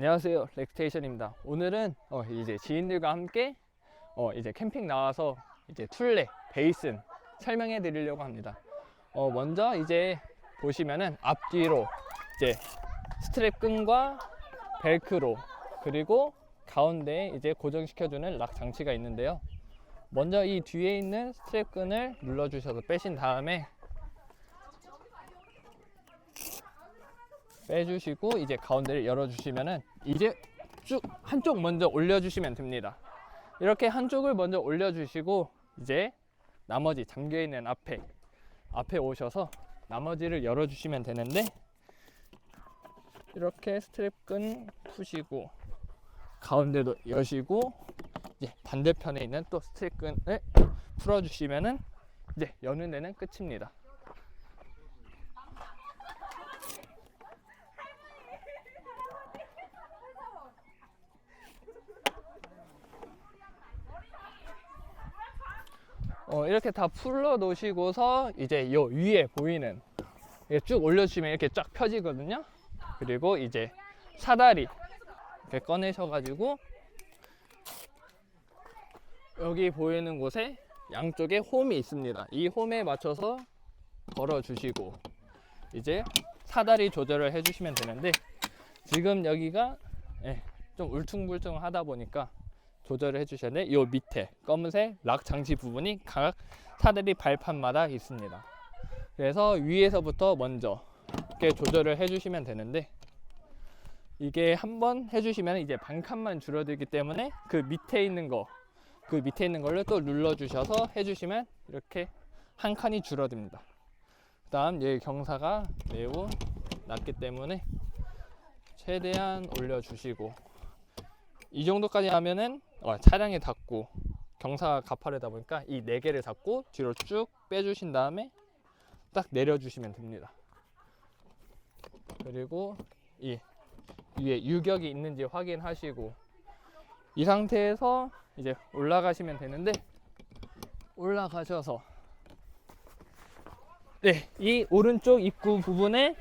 안녕하세요. 렉스테이션입니다. 오늘은 어, 이제 지인들과 함께 어, 이제 캠핑 나와서 이제 툴레 베이슨 설명해 드리려고 합니다. 어, 먼저 이제 보시면은 앞뒤로 이제 스트랩 끈과 벨크로 그리고 가운데에 이제 고정시켜주는 락 장치가 있는데요. 먼저 이 뒤에 있는 스트랩 끈을 눌러 주셔서 빼신 다음에 빼주시고 이제 가운데를 열어주시면은 이제 쭉 한쪽 먼저 올려주시면 됩니다. 이렇게 한쪽을 먼저 올려주시고 이제 나머지 잠겨 있는 앞에 앞에 오셔서 나머지를 열어주시면 되는데 이렇게 스트랩 끈 푸시고 가운데도 여시고 이제 반대편에 있는 또 스트랩 끈을 풀어주시면은 이제 여는 데는 끝입니다. 어, 이렇게 다 풀러 놓으시고서 이제 요 위에 보이는 쭉 올려주시면 이렇게 쫙 펴지거든요. 그리고 이제 사다리 이렇게 꺼내셔가지고 여기 보이는 곳에 양쪽에 홈이 있습니다. 이 홈에 맞춰서 걸어 주시고 이제 사다리 조절을 해주시면 되는데 지금 여기가 예, 좀 울퉁불퉁하다 보니까 조절을 해주셔야 돼. 요 밑에 검은색 락 장치 부분이 각 사다리 발판마다 있습니다. 그래서 위에서부터 먼저 이렇게 조절을 해주시면 되는데 이게 한 번 해주시면 이제 반칸만 줄어들기 때문에 그 밑에 있는 거, 그 밑에 있는 걸로 또 눌러주셔서 해주시면 이렇게 한 칸이 줄어듭니다. 그 다음 여기 경사가 매우 낮기 때문에 최대한 올려주시고 이 정도까지 하면은 어, 차량에 닿고 경사가 가파르다 보니까 이 네 개를 잡고 뒤로 쭉 빼주신 다음에 딱 내려주시면 됩니다. 그리고 이 위에 유격이 있는지 확인하시고 이 상태에서 이제 올라가시면 되는데 올라가셔서 네, 이 오른쪽 입구 부분에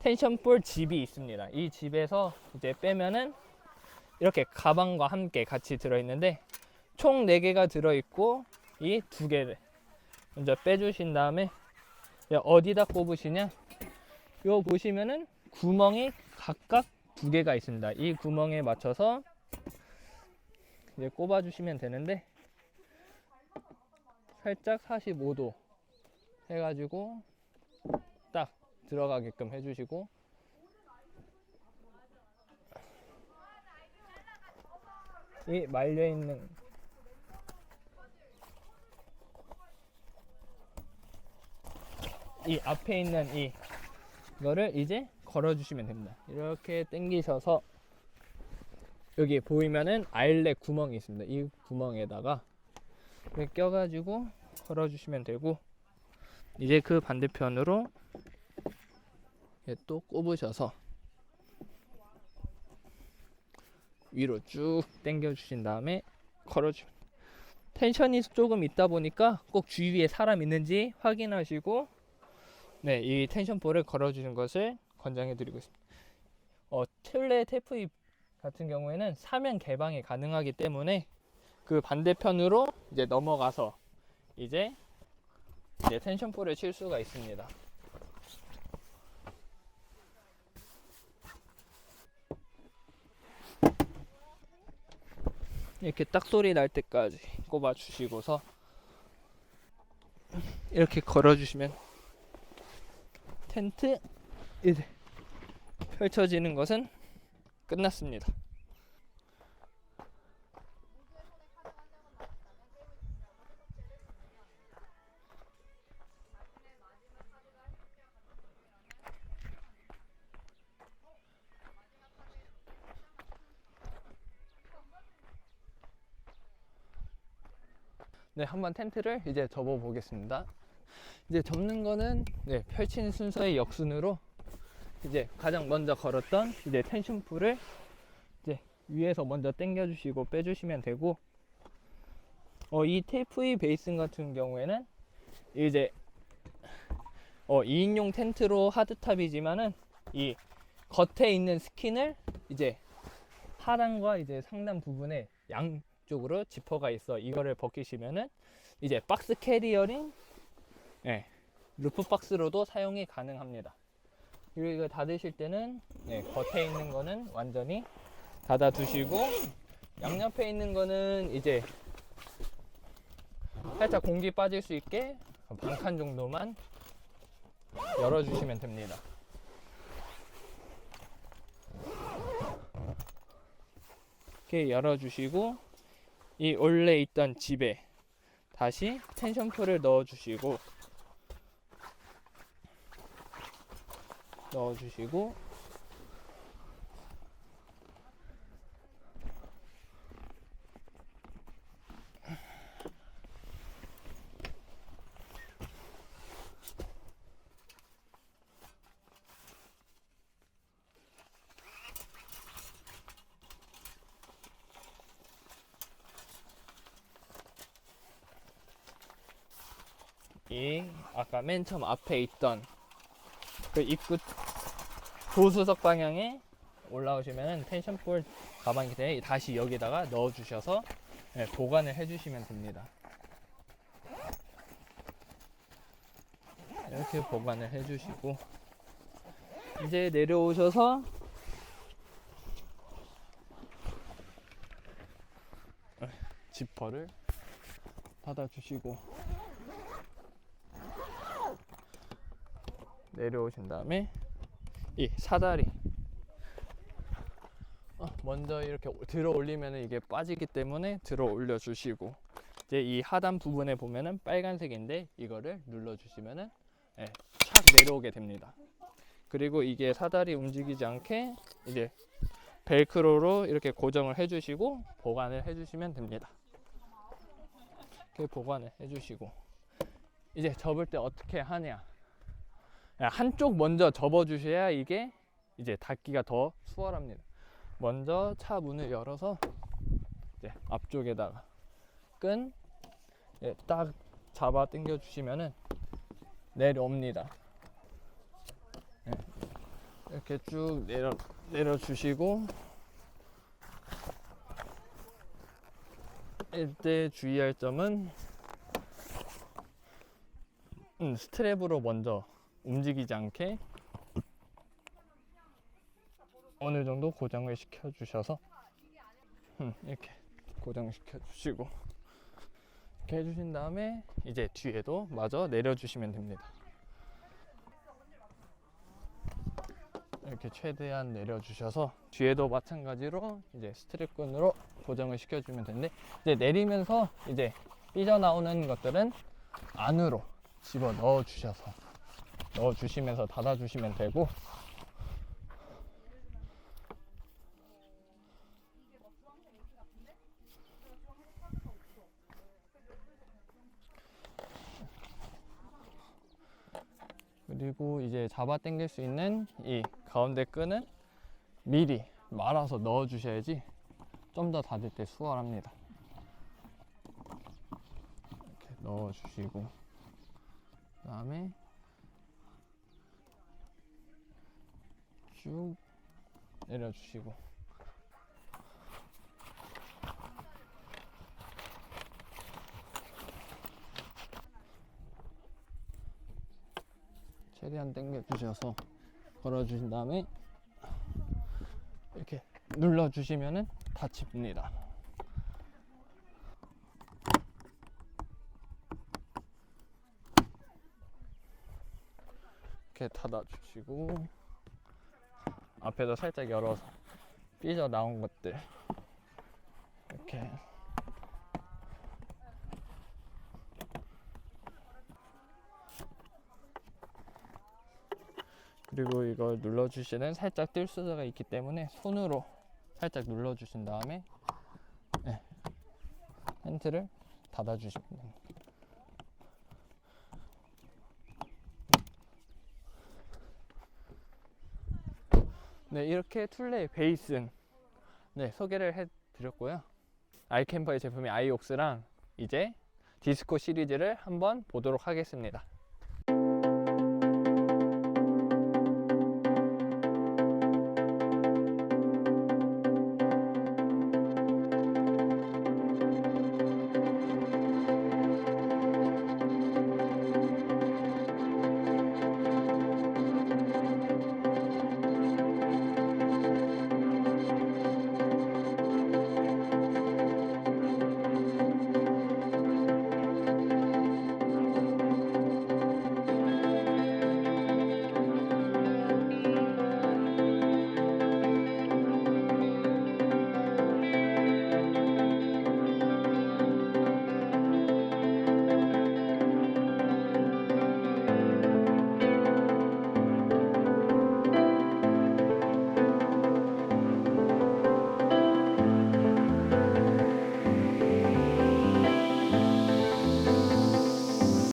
텐션볼 집이 있습니다. 이 집에서 이제 빼면은 이렇게 가방과 함께 같이 들어있는데 총 4개가 들어있고 이 두 개를 먼저 빼주신 다음에 어디다 꼽으시냐? 요 보시면은 구멍이 각각 두 개가 있습니다. 이 구멍에 맞춰서 이제 꼽아 주시면 되는데 살짝 45도 해가지고 딱 들어가게끔 해주시고 이 말려 있는 이 앞에 있는 이 이거를 이제 걸어 주시면 됩니다. 이렇게 당기셔서 여기 보이면은 아일렛 구멍이 있습니다. 이 구멍에다가 껴가지고 걸어 주시면 되고 이제 그 반대편으로 또 꼽으셔서 위로 쭉 당겨 주신 다음에 걸어 주 텐션이 조금 있다 보니까 꼭 주위에 사람 있는지 확인하시고 네, 이 텐션 볼을 걸어 주는 것을 권장해 드리고 있습니다. 어, 틀레 테프입 같은 경우에는 사면 개방이 가능하기 때문에 그 반대편으로 이제 넘어가서 이제 이제 텐션 볼을 칠 수가 있습니다. 이렇게 딱 소리 날 때까지 꼽아 주시고서 이렇게 걸어 주시면 텐트 이제 펼쳐지는 것은 끝났습니다. 네, 한번 텐트를 이제 접어 보겠습니다. 이제 접는 거는 네, 펼치는 순서의 역순으로 이제 가장 먼저 걸었던 이제 텐션풀을 이제 위에서 먼저 당겨 주시고 빼 주시면 되고 어, 이 테이프 베이슨 같은 경우에는 이제 어, 2인용 텐트로 하드탑이지만은 이 겉에 있는 스킨을 이제 하단과 이제 상단 부분에 양 쪽으로 지퍼가 있어 이거를 벗기시면은 이제 박스 캐리어링 예, 루프 박스로도 사용이 가능합니다. 그리고 이거 닫으실 때는 예, 겉에 있는 거는 완전히 닫아 두시고 양옆에 있는 거는 이제 살짝 공기 빠질 수 있게 반 칸 정도만 열어주시면 됩니다. 이렇게 열어주시고 이 원래 있던 집에 다시 텐션풀을 넣어주시고 넣어주시고 이 아까 맨 처음 앞에 있던 그 입구 조수석 방향에 올라오시면 텐션볼 가방이 돼 다시 여기다가 넣어 주셔서 네, 보관을 해 주시면 됩니다. 이렇게 보관을 해 주시고 이제 내려오셔서 지퍼를 닫아 주시고 내려오신 다음에 이 사다리 어, 먼저 이렇게 들어 올리면 이게 빠지기 때문에 들어 올려 주시고 이제 이 하단 부분에 보면은 빨간색인데 이거를 눌러 주시면은 예, 착 내려오게 됩니다. 그리고 이게 사다리 움직이지 않게 이제 벨크로로 이렇게 고정을 해 주시고 보관을 해 주시면 됩니다. 이렇게 보관을 해 주시고 이제 접을 때 어떻게 하냐 예, 한쪽 먼저 접어 주셔야 이게 이제 닫기가 더 수월합니다. 먼저 차 문을 열어서 이제 앞쪽에다가 끈 딱 잡아 당겨 주시면은 내려옵니다. 예, 이렇게 쭉 내려 내려 주시고 이때 주의할 점은 음, 스트랩으로 먼저 움직이지 않게 어느 정도 고정을 시켜 주셔서 음, 이렇게 고정시켜 주시고 이렇게 해주신 다음에 이제 뒤에도 마저 내려주시면 됩니다. 이렇게 최대한 내려주셔서 뒤에도 마찬가지로 이제 스트랩끈으로 고정을 시켜주면 되는데 이제 내리면서 이제 삐져나오는 것들은 안으로 집어 넣어 주셔서 넣어 주시면서 닫아 주시면 되고 그리고 이제 잡아 당길 수 있는 이 가운데 끈은 미리 말아서 넣어 주셔야지 좀 더 닫을 때 수월합니다. 이렇게 넣어 주시고 그 다음에 쭉 내려주시고 최대한 당겨 주셔서 걸어 주신 다음에 이렇게 눌러 주시면은 닫힙니다. 이렇게 닫아 주시고 앞에도 살짝 열어서 삐져 나온 것들 이렇게 그리고 이걸 눌러주시는 살짝 뜰 수가 있기 때문에 손으로 살짝 눌러주신 다음에 네, 텐트를 닫아주시면 됩니다. 네, 이렇게 툴레의 베이슨 네, 소개를 해드렸고요. 아이캠퍼의 제품이 아이옥스랑 이제 디스코 시리즈를 한번 보도록 하겠습니다.